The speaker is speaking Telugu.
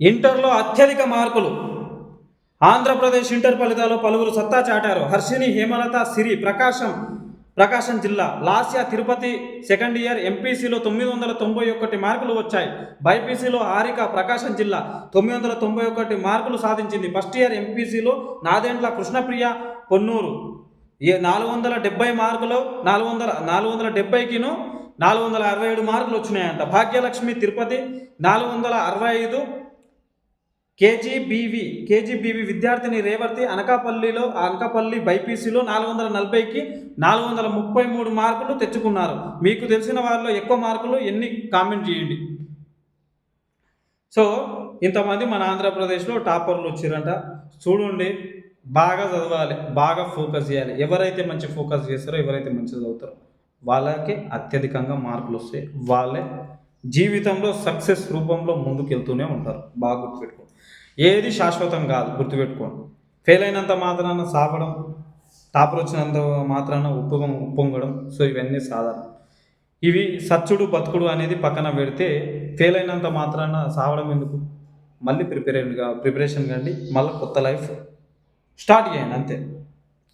ఇంటర్లో అత్యధిక మార్కులు. ఆంధ్రప్రదేశ్ ఇంటర్ ఫలితాల్లో పలువురు సత్తా చాటారు. హర్షిని హేమలత సిరి ప్రకాశం ప్రకాశం జిల్లా లాస్యా తిరుపతి సెకండ్ ఇయర్ ఎంపీసీలో తొమ్మిది వందల తొంభై ఒకటి మార్కులు వచ్చాయి. బైపీసీలో హారిక ప్రకాశం జిల్లా తొమ్మిది వందల తొంభై ఒకటి మార్కులు సాధించింది. ఫస్ట్ ఇయర్ ఎంపీసీలో నాదెండ్ల కృష్ణప్రియ పొన్నూరు. ఏ నాలుగు వందల డెబ్బై మార్కులు నాలుగు వందల నాలుగు వందల డెబ్బైకిను నాలుగు వందల అరవై ఏడు మార్కులు వచ్చినాయంట. భాగ్యలక్ష్మి తిరుపతి నాలుగు వందల అరవై ఐదు కేజీబీవి కేజీబీవి విద్యార్థిని రేవతి అనకాపల్లిలో అనకాపల్లి బైపీసీలో నాలుగు వందల నలభైకి నాలుగు వందల ముప్పై మూడు మార్కులు తెచ్చుకున్నారు. మీకు తెలిసిన వారిలో ఎక్కువ మార్కులు ఎన్ని కామెంట్ చేయండి. సో ఇంతమంది మన ఆంధ్రప్రదేశ్లో టాపర్లు వచ్చారంట. చూడండి బాగా చదవాలి బాగా ఫోకస్ చేయాలి. ఎవరైతే మంచి ఫోకస్ చేస్తారో ఎవరైతే మంచి చదువుతారో వాళ్ళకి అత్యధికంగా మార్కులు వస్తాయి. వాళ్ళే జీవితంలో సక్సెస్ రూపంలో ముందుకెళ్తూనే ఉంటారు. బాగా గుర్తుపెట్టుకోండి. ఏది శాశ్వతం కాదు గుర్తుపెట్టుకోండి. ఫెయిల్ అయినంత మాత్రాన సాపడం టాపర్ వచ్చినంత మాత్రాన ఉప్పొంగ ఉప్పొంగడం. సో ఇవన్నీ సాధారణం. ఇవి సచ్చుడు బతుకుడు అనేది పక్కన పెడితే ఫెయిల్ అయినంత మాత్రాన సావడం ఎందుకు? మళ్ళీ ప్రిపేర్ ప్రిపరేషన్ కండి మళ్ళీ కొత్త లైఫ్ స్టార్ట్ చేయండి అంతే.